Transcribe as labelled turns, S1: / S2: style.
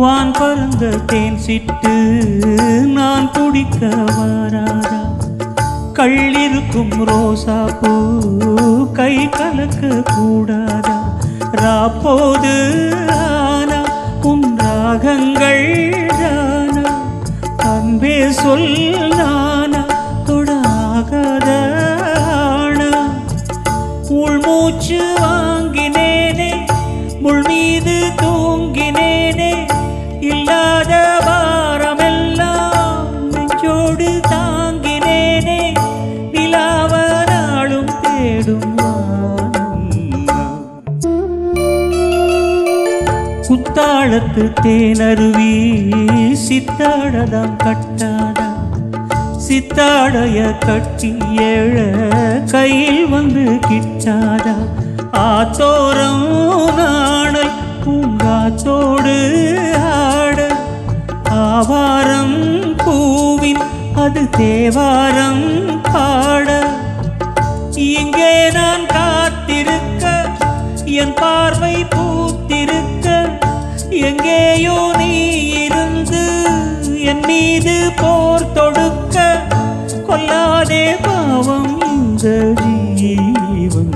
S1: வான் பறந்த தேன் சிட்டு நான் குடிக்க வாராதா? கள்ளிருக்கும் ரோசா பூ கை கலக்க கூடாதா? ராப்போது ஆனா உன் ராகங்கள் தானா? அன்பே சொல் நானா தொடாகாத ஆனா? உள்மூச்சு தூங்கினேனே இல்லாத பாரமெல்லாம் நெஞ்சோடு தாங்கினேனே நிலாவ நாளும் தேடும் குத்தாளத்து தேனருவி சித்தாடதாம் கட்டாதா சித்தாடைய கட்டி ஏழ கையில் வந்து கிட்டாதா ஆத்தோரம் காத்தோடு ஆட ஆவாரம் பூவின் அது தேவாரம் பாட. இங்கே நான் காத்திருக்க என் பார்வை பூத்திருக்க எங்கேயோ நீ இருந்து என் மீது போர் தொடுக்க. கொல்லாதே பாவம் இந்த ஜீவன்.